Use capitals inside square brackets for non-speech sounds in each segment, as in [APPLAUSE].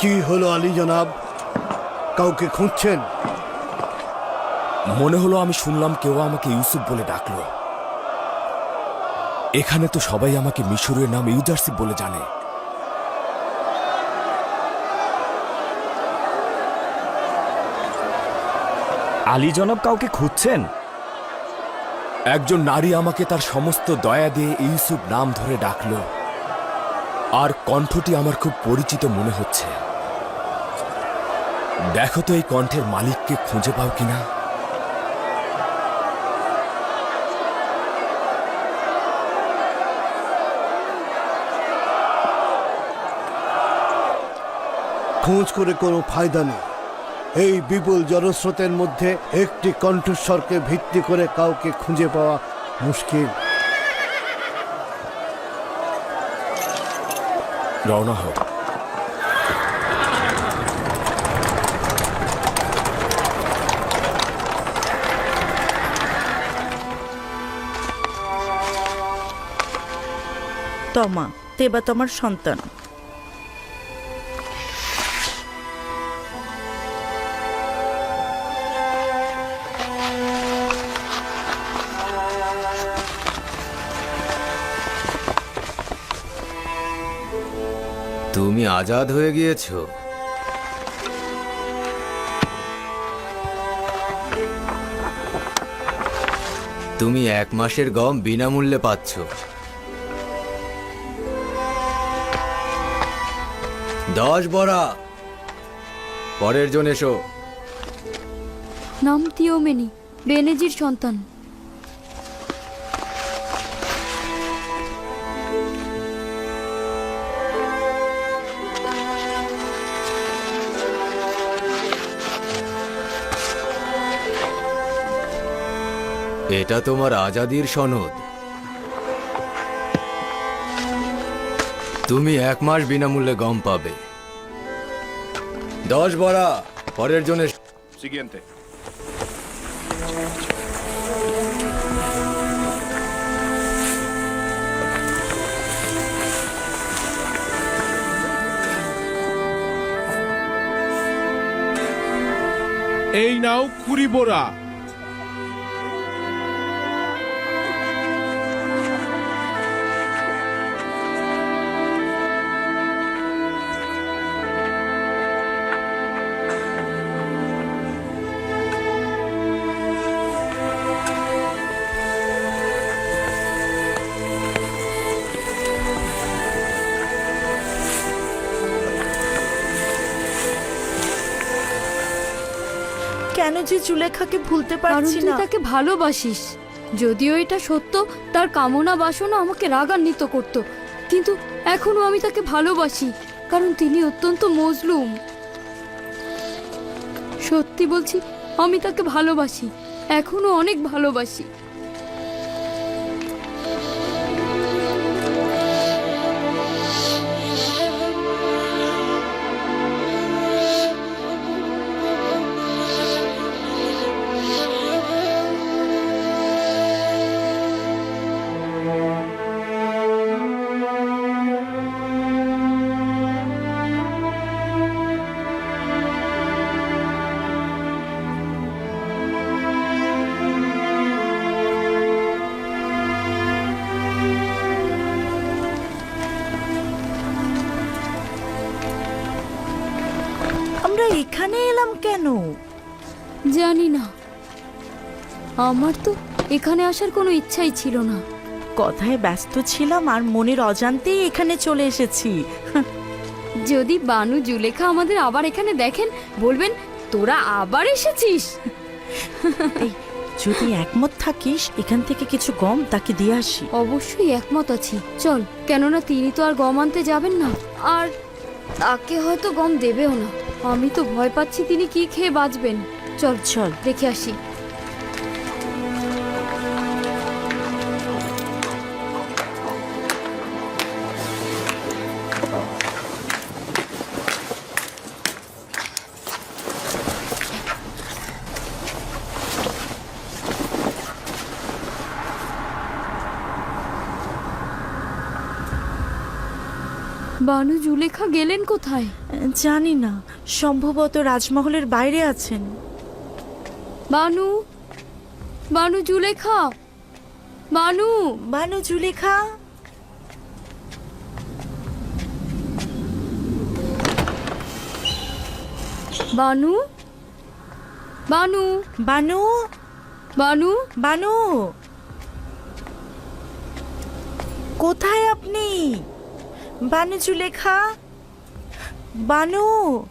কি হলো আলী জনাব? কাউকে খুঁজছেন? মনে হলো আমি শুনলাম কেউ আমাকে ইউসুফ বলে ডাকলো। এখানে তো সবাই আমাকে মিশরের নাম ইউজারসিপ বলে জানে। আলী জনাব কাউকে খুঁজছেন? একজন নারী আমাকে তার সমস্ত দয়া দিয়ে ইউসুফ নাম ধরে ডাকলো। আর কণ্ঠটি আমার খুব পরিচিত মনে হচ্ছে। দেখো তো এই কণ্ঠের মালিককে খুঁজে পাও কিনা। খোঁজ করে কোনো ফায়দা নেই। এই বিপুল জনস্রোতের মধ্যে একটি কণ্ঠস্বরকে ভিত্তি করে কাউকে খুঁজে পাওয়া মুশকিল। রওনা হোক তমা তেবা তোমার সন্তান। তুমি আজাদ হয়ে গিয়েছো। তুমি এক মাসের গম বিনামূল্যে পাচ্ছ। দশ বড়া। পরের জন এসো। নাম তিওমেনি বেনেজির সন্তান। এটা তোমার আজাদির সনদ। তুমি এক মাস বিনামূল্যে গম পাবে দশ বড়া পরের জন্য Siguiente. এই নাও কুড়ি বোরা কেন যে জুলেখাকে ভুলতে কারণ পারছি তুই না? তাকে ভালোবাসিস। যদিও এটা সত্য তার কামনা বাসনা আমাকে রাগান্বিত করত। কিন্তু এখনও আমি তাকে ভালোবাসি কারণ তিনি অত্যন্ত মজলুম। সত্যি বলছি আমি তাকে ভালোবাসি এখনও অনেক ভালোবাসি। আমার তো এখানে আসার কোনো ইচ্ছাই ছিল না। কথায় ব্যস্ত ছিলাম আর মনের অজান্তেই এখানে চলে এসেছি। যদি বানু জুলেখা আমাদের আবার এখানে দেখেন বলবেন তোরা আবার এসেছিস? এই যদি একমত থাকিস এখান থেকে কিছু গম তাকে দিয়ে আসি। অবশ্যই একমত আছি। চল কেননা তিনি তো আর গম আনতে যাবেন না। আর তাকে হয়তো গম দেবেও না। আমি তো ভয় পাচ্ছি তিনি কি খেয়ে বাঁচবেন। চল চল। দেখে আসি। বানু জুলেখা গেলেন কোথায়? জানি না সম্ভবত রাজমহলের বাইরে আছেন। বানু? বানু জুলেখা? বানু? বানু জুলেখা? বানু? বানু? বানু? বানু? বানু? কোথায় আপনি? বানু জুলেখা বানু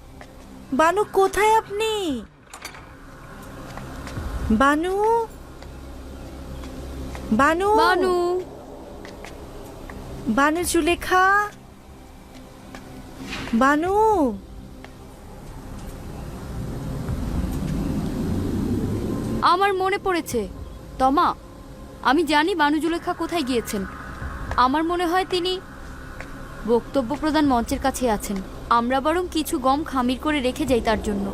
বানু কোথায় আপনি? বানু বানু। বানু। বানু জুলেখা বানু। আমার মনে পড়েছে। তমা আমি জানি বানু জুলেখা কোথায় গিয়েছেন। আমার মনে হয় তিনি বক্তব্য প্রদান মঞ্চের কাছে আছেন। আমরা বরং কিছু গম খামির করে রেখে যাই তার জন্য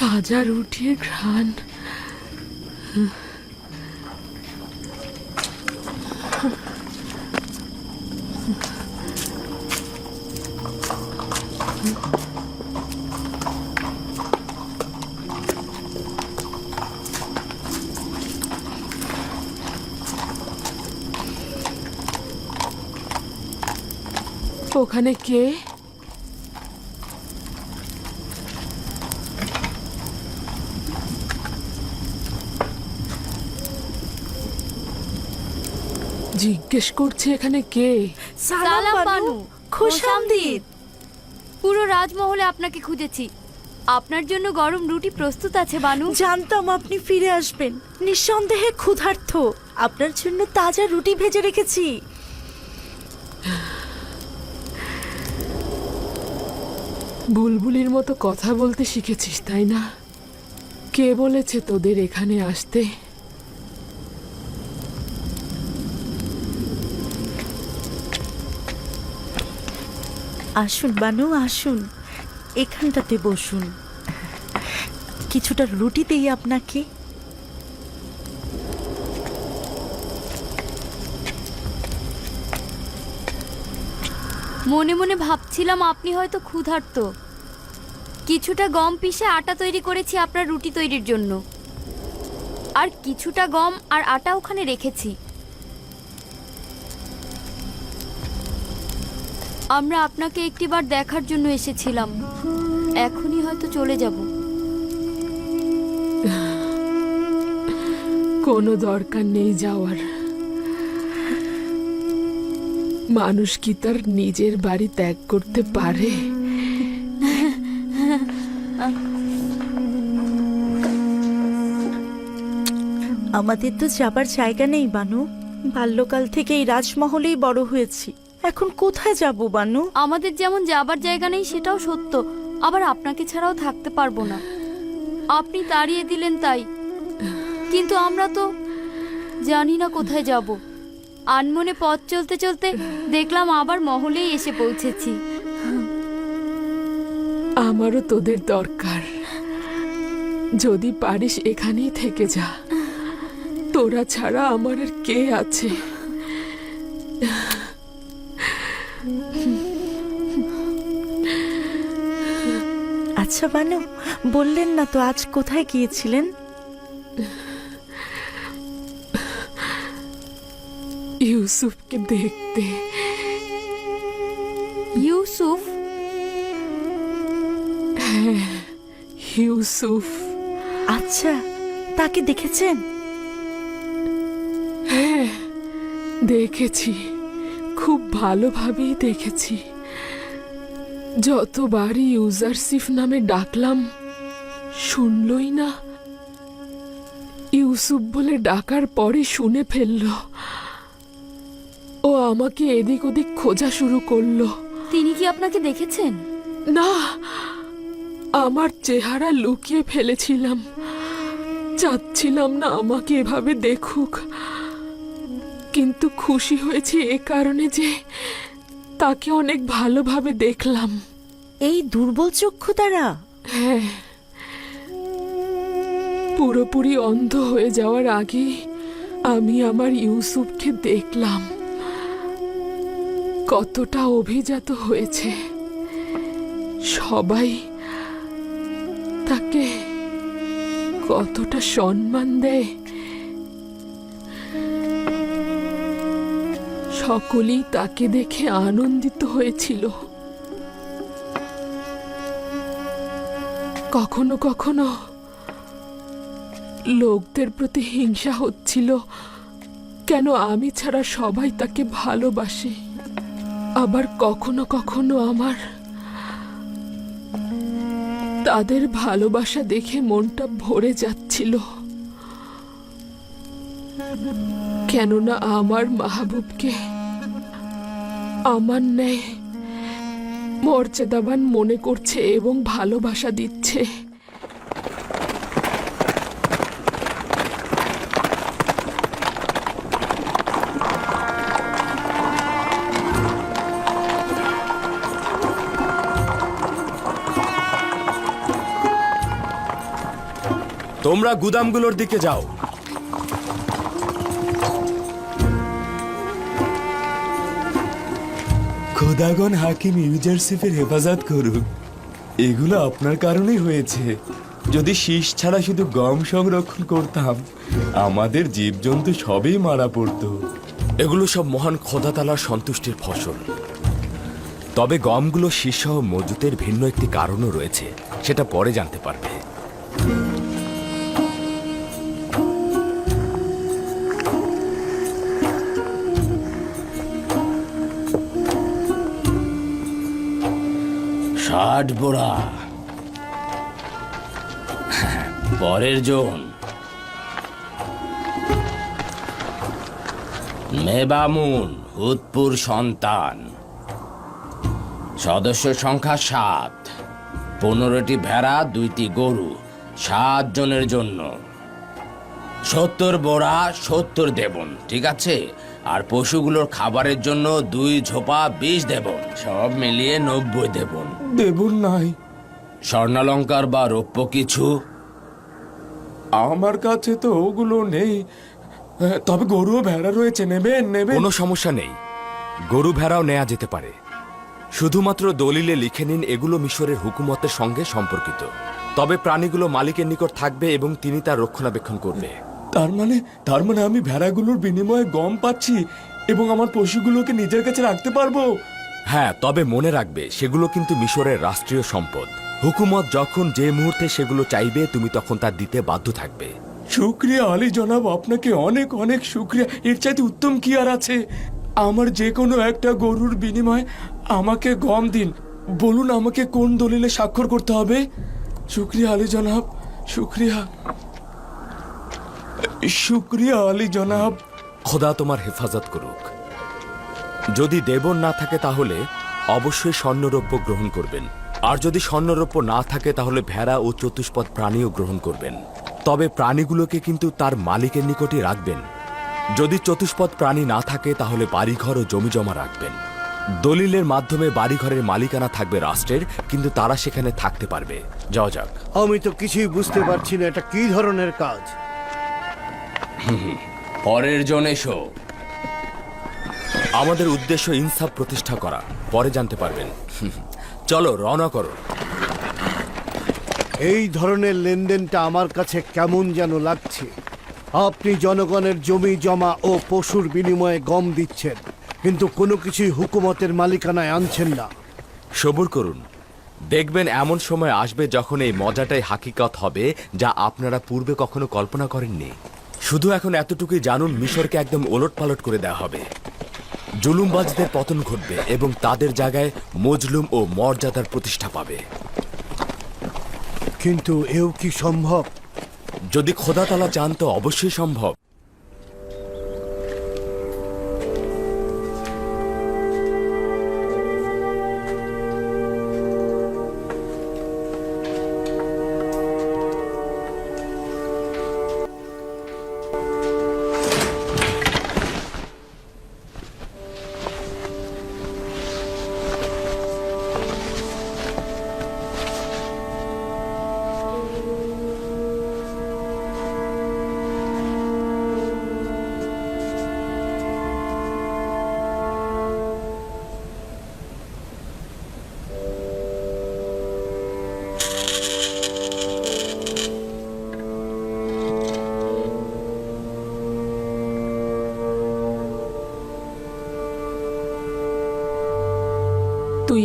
তাজা রুটির ঘ্রাণ। ওখানে কে? জিজ্ঞেস করছে এখানে কে? সালাম বানু খোশামদিদ পুরো রাজমহলে আপনাকে খুঁজেছি। আপনার জন্য গরম রুটি প্রস্তুত আছে বানু। জানতাম আপনি ফিরে আসবেন। নিঃসন্দেহে ক্ষুধার্থ আপনার জন্য তাজা রুটি ভেজে রেখেছি। বুলবুলির মতো কথা বলতে শিখেছিস তাই না? কে বলেছে তোদের এখানে আসতে? আসুন, বানু, আসুন। এখানটাতে বসুন। কিছুটা রুটি দেই আপনাকে। মনে মনে ভাবছিলাম আপনি হয়তো ক্ষুধার্ত। কিছুটা গম পিষে আটা তৈরি করেছি আপনার রুটি তৈরির জন্য। আর কিছুটা গম আর আটা ওখানে রেখেছি। আমরা আপনাকে একটিবার দেখার জন্য এসেছিলাম। এখনই হয়তো চলে যাব। কোনো দরকার নেই যাওয়ার। মানুষ কি তার নিজের বাড়ি ত্যাগ করতে পারে? আমাদের তো যাবার জায়গা নেই বানু। বাল্যকাল থেকে এই রাজমহলেই বড় হয়েছি। এখন কোথায় যাব বানু? আমাদের যেমন যাবার জায়গা নেই সেটাও সত্য। আবার আপনাকে ছাড়াও থাকতে পারব না। আপনি তাড়িয়ে দিলেন তাই। কিন্তু আমরা তো জানি না কোথায় যাব। আনমনে পথ চলতে চলতে দেখলাম আবার মহলেই এসে পৌঁছেছি। আমারও তোদের দরকার। যদি পারিস এখানেই থেকে যা। তোরা ছাড়া আমার আর কে আছে? [LAUGHS] আচ্ছা বানু বললেন না তো আজ কোথায় গিয়েছিলেন? ইউসুফকে দেখতে। ইউসুফ? ইউসুফ। আচ্ছা তাকে দেখেছেন? হ্যাঁ দেখেছি। খুব ভালোভাবেই দেখেছি। যতবারই ইউজারসিফ নামে ডাকলাম শুনলই না। ইউসুফ বলে ডাকার পরে শুনে ফেলল। ও আমাকে এদিক ওদিক খোঁজা শুরু করল। তিনি কি আপনাকে দেখেছেন? না আমার চেহারা লুকিয়ে ফেলেছিলাম। চাচ্ছিলাম না আমাকে এভাবে দেখুক। কিন্তু খুশি হয়েছি এ কারণে যে তাকে অনেক ভালোভাবে দেখলাম। এই দুর্বল চক্ষু দ্বারা হ্যাঁ। পুরোপুরি অন্ধ হয়ে যাওয়ার আগে আমি আমার ইউসুফকে দেখলাম। কতটা অভিজাত হয়েছে। সবাই তাকে কতটা সম্মান দেয়। সকলেই তাকে দেখে আনন্দিত হয়েছিল। কখনো কখনো লোকদের প্রতি হিংসা হচ্ছিল, কেন আমি ছাড়া সবাই তাকে ভালোবাসে। আবার কখনো কখনো আমার তাদের ভালোবাসা দেখে মনটা ভরে যাচ্ছিল। কেননা আমার মাহবুবকে আমার ন্যায় মর্যাদাবান মনে করছে এবং ভালোবাসা দিচ্ছে। তোমরা গুদামগুলোর দিকে যাও। খোদাগণ হাকিম ইউজারশিপের হেফাজত করুক। এগুলো আপনার কারণেই হয়েছে। যদি শীষ ছাড়া শুধু গম সংরক্ষণ করতাম, আমাদের জীবজন্তু সবই মারা পড়তো। এগুলো সব মহান খোদাতালার সন্তুষ্টির ফসল। তবে গমগুলো শীর্ষসহ মজুতের ভিন্ন একটি কারণও রয়েছে, সেটা পরে জানতে পারবে। ষাট বোড়া পরের জন। মেবামুন হুতপুর সন্তান। সদস্য সংখ্যা সাত। পনেরোটি ভেড়া, দুইটি গরু, সাত জনের জন্য। সত্তর বোড়া সত্তর দেবন, ঠিক আছে? আর পশুগুলোর খাবারের জন্য দুই ঝোপা বিষ দেবন সব মিলিয়ে নব্বই দেবন দেবুন নাই। স্বর্ণালঙ্কার বা রৌপ্য কিছু? আমার কাছে তো ওগুলো নেই। তবে গরু ও ভেড়া রয়েছে নেবেন নেবেন। কোনো সমস্যা নেই। গরু ভেড়াও নেওয়া যেতে পারে। শুধুমাত্র দলিলে লিখে নিন এগুলো মিশরের হুকুমতের সঙ্গে সম্পর্কিত। তবে প্রাণীগুলো মালিকের নিকট থাকবে এবং তিনি তার রক্ষণাবেক্ষণ করবে। তার মানে তার মানে আমি ভেড়াগুলোর বিনিময়ে গম পাচ্ছি এবং আমার পশুগুলোকে নিজের কাছে রাখতে পারব? হ্যাঁ তবে মনে রাখবে সেগুলো কিন্তু মিশরের রাষ্ট্রীয় সম্পদ। হুকুমত যখন যে মুহূর্তে সেগুলো চাইবে তুমি তখন তার দিতে বাধ্য থাকবে। শুক্রিয়া আলী জনাব আপনাকে অনেক অনেক শুক্রিয়া। এর চাইতে উত্তম কি আর আছে? আমার যে কোনো একটা গরুর বিনিময়ে আমাকে গম দিন। বলুন আমাকে কোন দলিলে স্বাক্ষর করতে হবে? শুক্রিয়া আলী জনাব শুক্রিয়া। শুক্রিয়া আলী জনাব। খোদা তোমার হেফাজত করুক। যদি দেবন না থাকে তাহলে অবশ্যই স্বর্ণরৌপ্য গ্রহণ করবেন। আর যদি স্বর্ণরৌপ্য না থাকে তাহলে ভেড়া ও চতুষ্পদ প্রাণীও গ্রহণ করবেন। তবে প্রাণীগুলোকে কিন্তু তার মালিকের নিকটে রাখবেন। যদি চতুষ্পদ প্রাণী না থাকে তাহলে বাড়িঘর ও জমি জমা রাখবেন। দলিলের মাধ্যমে বাড়িঘরের মালিকানা থাকবে রাষ্ট্রের কিন্তু তারা সেখানে থাকতে পারবে। যাওয়া যাক। আমি তো কিছুই বুঝতে পারছি না এটা কি ধরনের কাজ। পরের জন এসো। আমাদের উদ্দেশ্য ইনসাফ প্রতিষ্ঠা করা। পরে জানতে পারবেন। চলো রওনা করো। এই ধরনের লেনদেনটা আমার কাছে কেমন যেন লাগছে। আপনি জনগণের জমি জমা ও পশুর বিনিময়ে গম দিচ্ছেন কিন্তু কোনো কিছুই হুকুমতের মালিকানায় আনছেন না। সবুর করুন। দেখবেন এমন সময় আসবে যখন এই মজাটাই হাকিকত হবে যা আপনারা পূর্বে কখনো কল্পনা করেননি। শুধু এখন এতটুকুই জানুন মিশরকে একদম ওলট পালট করে দেওয়া হবে। জুলুমবাজদের পতন ঘটবে এবং তাদের জায়গায় মজলুম ও মর্যাদার প্রতিষ্ঠা পাবে। কিন্তু এও কি সম্ভব? যদি খোদাতলা চান তো অবশ্যই সম্ভব।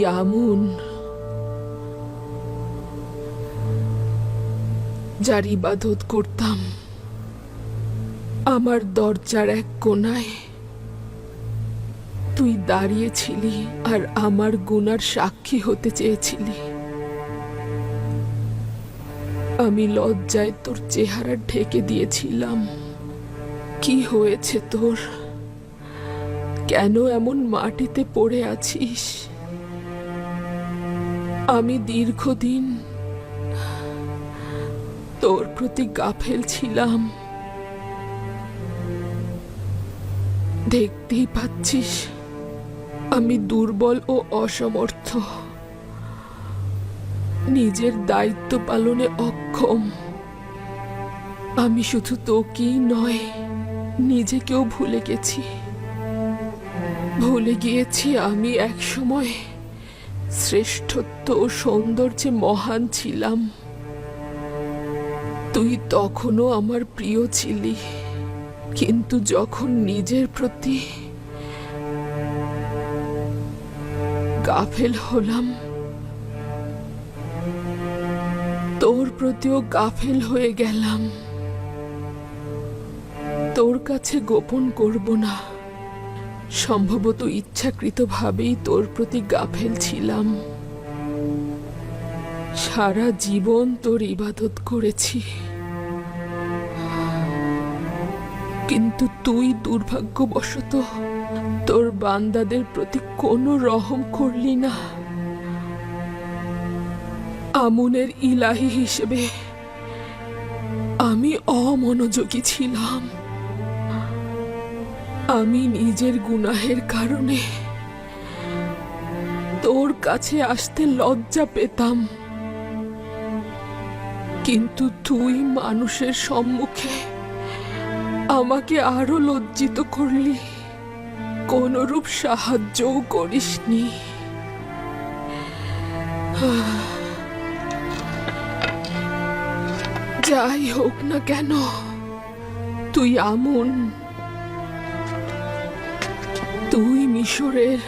আমুন যার ইবাদত করতাম, আমার দরজার এক কোনায় তুই দাঁড়িয়েছিলি আর আমার গুনার সাক্ষী হতে চেয়েছিলি। আমি লজ্জায় তোর চেহারা ঢেকে দিয়েছিলাম। কি হয়েছে তোর? কেন এমন মাটিতে পড়ে আছিস? আমি দীর্ঘদিন তোর প্রতি গাফেল ছিলাম। দেখতেই পাচ্ছিস, আমি দুর্বল ও অসমর্থ। নিজের দায়িত্ব পালনে অক্ষম। আমি শুধু তোকেই নয়, নিজেকেও ভুলে গেছি। ভুলে গিয়েছি আমি একসময়। শ্রেষ্ঠত্ব ও সৌন্দর্যে মহান ছিলাম। তুই তখনও আমার প্রিয় ছিলি। কিন্তু যখন নিজের প্রতি গাফেল হলাম, তোর প্রতিও গাফেল হয়ে গেলাম। তোর কাছে গোপন করব না। সম্ভবত ইচ্ছাকৃতভাবেই তোর প্রতি গাফেল ছিলাম। সারা জীবন তোর ইবাদত করেছি। কিন্তু তুই দুর্ভাগ্যবশত তোর বান্দাদের প্রতি কোনো রহম করলি না। আমুনের ইলাহি হিসেবে আমি অমনোযোগী ছিলাম। আমি নিজের গুনাহের কারণে তোর কাছে আসতে লজ্জা পেতাম। কিন্তু তুই মানুষের সম্মুখে আমাকে আরও লজ্জিত করলি। কোনরূপ সাহায্যও করিসনি। যাই হোক না কেন, তুই আমন। মিশরের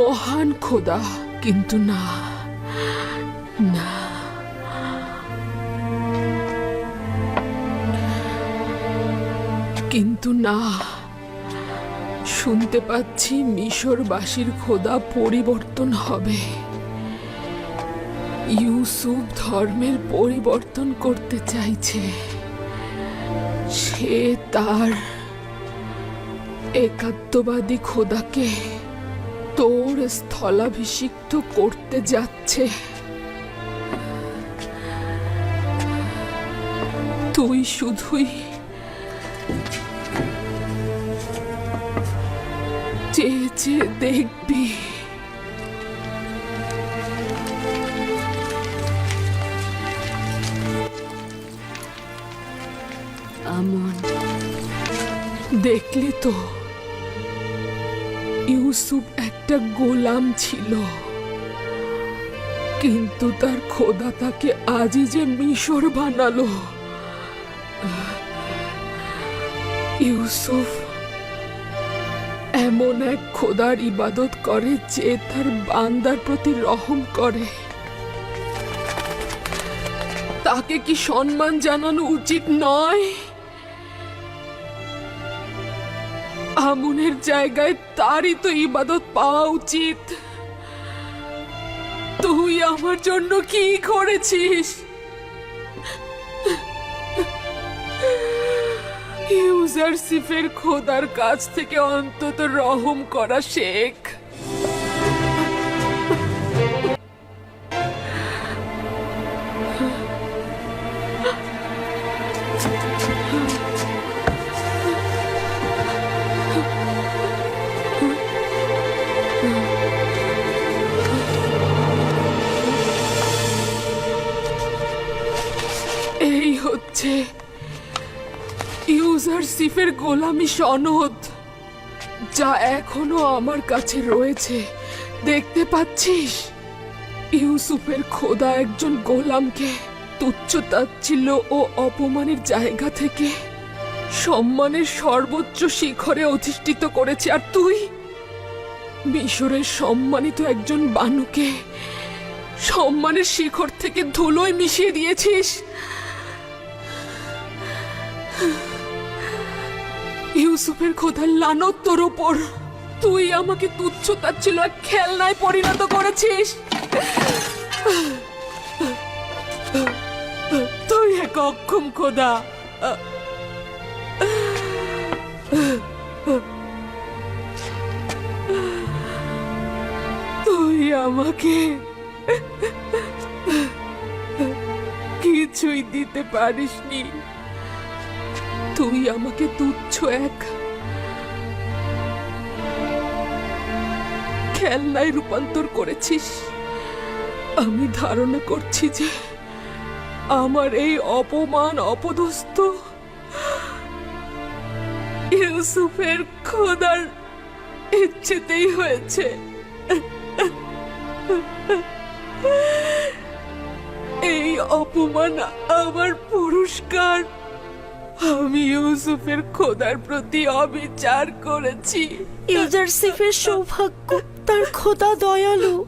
মহান খোদা, কিন্তু না না। কিন্তু না, শুনতে পাচ্ছি মিশরবাসীর খোদা পরিবর্তন হবে। ইউসুফ ধর্মের পরিবর্তন করতে চাইছে। সে তার একাত্মবাদী খোদাকে তোর স্থলাভিষিক্ত করতে যাচ্ছে। তুই শুধুই চেয়ে চেয়ে দেখবি। দেখলি তো? ইউসুফ একটা গোলাম ছিল। কিন্তু তার খোদা তাকে আজই যে মিশর বানালো। ইউসুফ এমন এক খোদার ইবাদত করে যে তার বান্দার প্রতি রহম করে। তাকে কি সম্মান জানানো উচিত নয়? আমুনের জায়গায় তারই তো ইবাদত পাওয়া উচিত। তুই আমার জন্য কি করেছিস? ইউজারসিফের খোদার কাছ থেকে অন্তত রহম করা শেখ। ইউজারসিফের গোলামি সনদ যা এখনও আমার কাছে রয়েছে, দেখতে পাচ্ছিস? ইউসুফের খোদা একজন গোলামকে তুচ্ছ তাচ্ছিল্য ও অপমানের জায়গা থেকে সম্মানের সর্বোচ্চ শিখরে অধিষ্ঠিত করেছে। আর তুই? মিশরের সম্মানিত একজন বানুকে সম্মানের শিখর থেকে ধুলোয় মিশিয়ে দিয়েছিস? ইউসুফের খোদার লানত তোর ওপর তুই আমাকে তুচ্ছ তাচ্ছিল এক খেলনায় পরিণত করেছিস। তুই এক অক্ষম খোদা। তুই আমাকে কিছুই দিতে পারিসনি। তুই আমাকে তুচ্ছ এক খেলনায় রূপান্তর করেছিস। আমি ধারণা করছি যে আমার এই অপমান অপদস্থ ইউসুফের খোদার ইচ্ছেতেই হয়েছে। এই অপমান আমার পুরস্কার। আমি ইউসুফের খোদার প্রতি অবিচার করেছি। ইউজারসিফের সৌভাগ্য তার খোদা দয়ালু।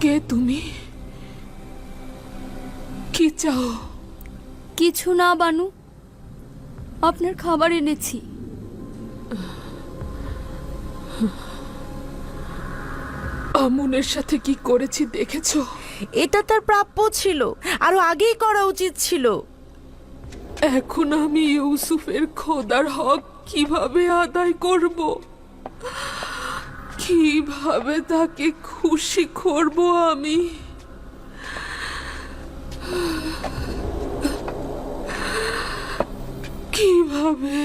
কে তুমি? কি চাও? কিছু না বানু। আপনার খাবার এনেছি। আমুনের সাথে কি করেছি দেখেছ? এটা তার প্রাপ্য ছিল আরও আগেই করা উচিত ছিল। এখন আমি ইউসুফের খোদার হক কীভাবে আদায় করব? কীভাবে তাকে খুশি করব আমি? কীভাবে?